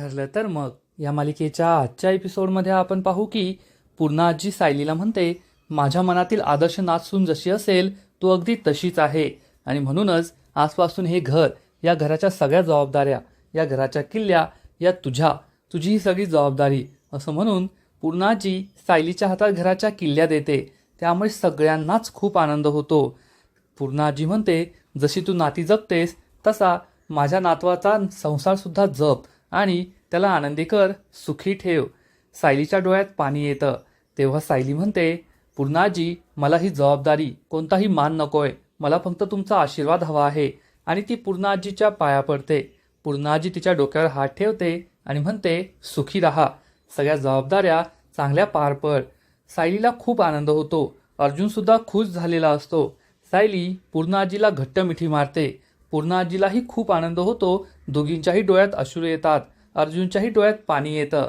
ठरलं तर मग. या मालिकेच्या आजच्या एपिसोडमध्ये आपण पाहू की पूर्णा आजी सायलीला म्हणते माझ्या मनातील आदर्श नाचसून जशी असेल तू अगदी तशीच आहे. आणि म्हणूनच आजपासून हे घर या घराच्या सगळ्या जबाबदाऱ्या या घराच्या किल्ल्या या तुझ्या तुझी ही सगळी जबाबदारी असं म्हणून पूर्णाजी सायलीच्या हातात घराच्या किल्ल्या देते. त्यामुळे सगळ्यांनाच खूप आनंद होतो. पूर्णाजी म्हणते जशी तू नाती जगतेस तसा माझ्या नातवाचा संसारसुद्धा जप. आणि त्याला आनंदी कर सुखी ठेव. सायलीच्या डोळ्यात पाणी येतं. तेव्हा सायली म्हणते पूर्णाजी मला ही जबाबदारी कोणताही मान नकोय. मला फक्त तुमचा आशीर्वाद हवा आहे. आणि ती पूर्णाजीच्या पाया पडते. पूर्णाजी तिच्या डोक्यावर हात ठेवते आणि म्हणते सुखी राहा. सगळ्या जबाबदाऱ्या चांगल्या पार पड. सायलीला खूप आनंद होतो. अर्जुनसुद्धा खुश झालेला असतो. सायली पूर्णाजीला घट्ट मिठी मारते. पूर्णाजीलाही खूप आनंद होतो दोघींच्याही डोळ्यात अश्रू येतात. अर्जुनच्याही डोळ्यात पाणी येतं.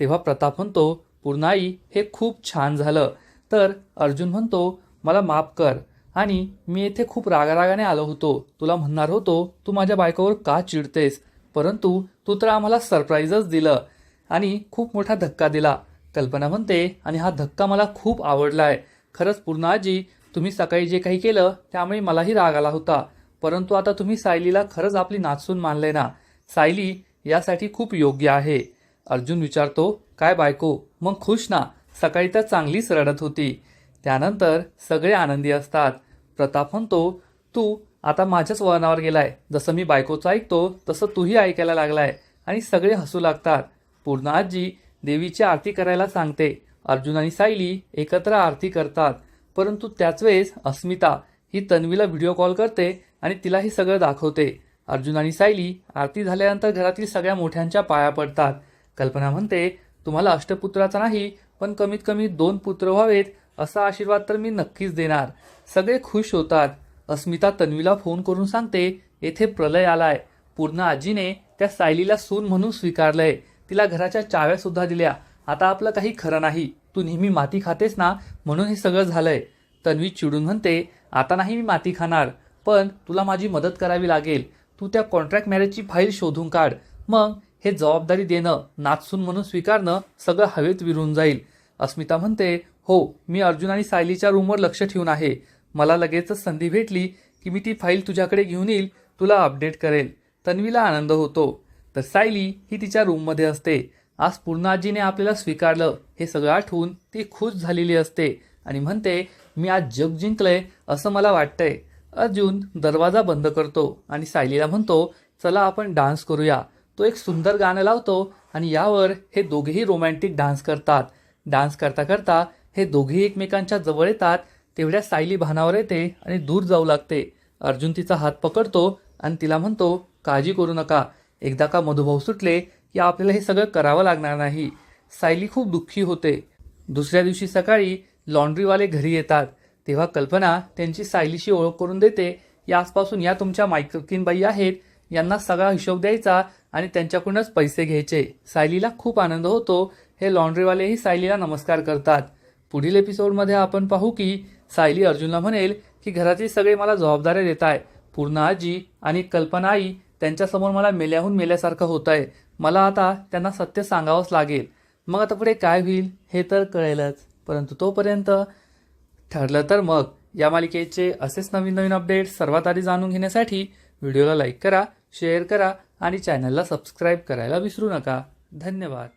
तेव्हा प्रताप म्हणतो पूर्णाई हे खूप छान झालं. तर अर्जुन म्हणतो मला माफ कर. आणि मी येथे खूप रागारागाने आलो होतो. तुला म्हणणार होतो तू माझ्या बायकोवर का चिडतेस? परंतु तू तर आम्हाला सरप्राईजच दिलं आणि खूप मोठा धक्का दिला. कल्पना म्हणते आणि हा धक्का मला खूप आवडला आहे खरंच पूर्ण आजी तुम्ही सकाळी जे काही केलं त्यामुळे मलाही राग आला होता. परंतु आता तुम्ही सायलीला खरंच आपली नाचून मानले ना? सायली यासाठी खूप योग्य आहे. अर्जुन विचारतो काय बायको? मग खुश ना? सकाळी तर चांगलीच रडत होती. त्यानंतर सगळे आनंदी असतात. प्रताप म्हणतो तू आता माझ्याच वळणावर गेलाय. जसं मी बायकोचं ऐकतो तसं तूही ऐकायला लागलाय. आणि सगळे हसू लागतात. पूर्ण आजी देवीची आरती करायला सांगते. अर्जुन आणि सायली एकत्र आरती करतात. परंतु त्याच वेळेस अस्मिता ही तन्वीला व्हिडिओ कॉल करते आणि तिला हे सगळं दाखवते. अर्जुन आणि सायली आरती झाल्यानंतर घरातील सगळ्या मोठ्यांच्या पाया पडतात. कल्पना म्हणते तुम्हाला अष्टपुत्राचा नाही पण कमीत कमी दोन पुत्र व्हावेत असा आशीर्वाद तर मी नक्कीच देणार. सगळे खुश होतात. अस्मिता तन्वीला फोन करून सांगते येथे प्रलय आलाय. पूर्ण आजीने त्या सायलीला सून म्हणून स्वीकारलंय. तिला घराच्या चाव्या सुद्धा दिल्या. आता आपलं काही खरं नाही. तू नेहमी माती खातेस ना म्हणून हे सगळं झालंय. तन्वी चिडून म्हणते आता नाही मी माती खाणार. पण तुला माझी मदत करावी लागेल. तू त्या कॉन्ट्रॅक्ट मॅरेजची फाईल शोधून काढ. मग हे जबाबदारी देणं नाचसून म्हणून स्वीकारणं सगळं हवेत विरून जाईल. अस्मिता म्हणते हो मी अर्जुन आणि सायलीच्या रूमवर लक्ष ठेवून आहे. मला लगेचच संधी भेटली की मी ती फाईल तुझ्याकडे घेऊन येईल तुला अपडेट करेल तन्वीला आनंद होतो. तर सायली ही तिच्या रूममध्ये असते. आज पूर्णाजीने आपल्याला स्वीकारलं. हे सगळं आठवून ती खुश झालेली असते आणि म्हणते मी आज जग जिंकलंय असं मला वाटतंय. अर्जुन दरवाजा बंद करतो आणि सायलीला म्हणतो चला आपण डान्स करूया. तो एक सुंदर गाणं लावतो आणि यावर हे दोघेही रोमॅन्टिक डान्स करतात. डान्स करता करता हे दोघेही एकमेकांच्या जवळ येतात तेवढ्या सायली भानावर येते आणि दूर जाऊ लागते. अर्जुन तिचा हात पकडतो आणि तिला म्हणतो काळजी करू नका एकदा का मधुभाऊ सुटले की आपल्याला हे सगळं करावं लागणार नाही. सायली खूप दुःखी होते. दुसऱ्या दिवशी सकाळी लॉन्ड्रीवाले घरी येतात. तेव्हा कल्पना त्यांची सायलीशी ओळख करून देते या या तुमच्या मायकिनबाई आहेत यांना सगळा हिशोब द्यायचा आणि त्यांच्याकडूनच पैसे घ्यायचे. सायलीला खूप आनंद होतो. हे लॉन्ड्रीवालेही सायलीला नमस्कार करतात. पुढील एपिसोडमध्ये आपण पाहू की सायली अर्जुनला म्हणेल की घराची सगळे मला जबाबदाऱ्या देत आहे पूर्ण आजी आणि कल्पना आई त्यांच्यासमोर मला मेल्याहून मेल्यासारखं होत आहे मला आता त्यांना सत्य सांगावंच लागेल. मग आता पुढे काय होईल हे तर कळेलच. परंतु तोपर्यंत ठरलं तर मग. या मालिकेचे असेच नवीन नवीन अपडेट सर्वात आधी जाणून घेण्यासाठी व्हिडिओला लाईक करा शेअर करा आणि चॅनलला सबस्क्राईब करायला विसरू नका. धन्यवाद.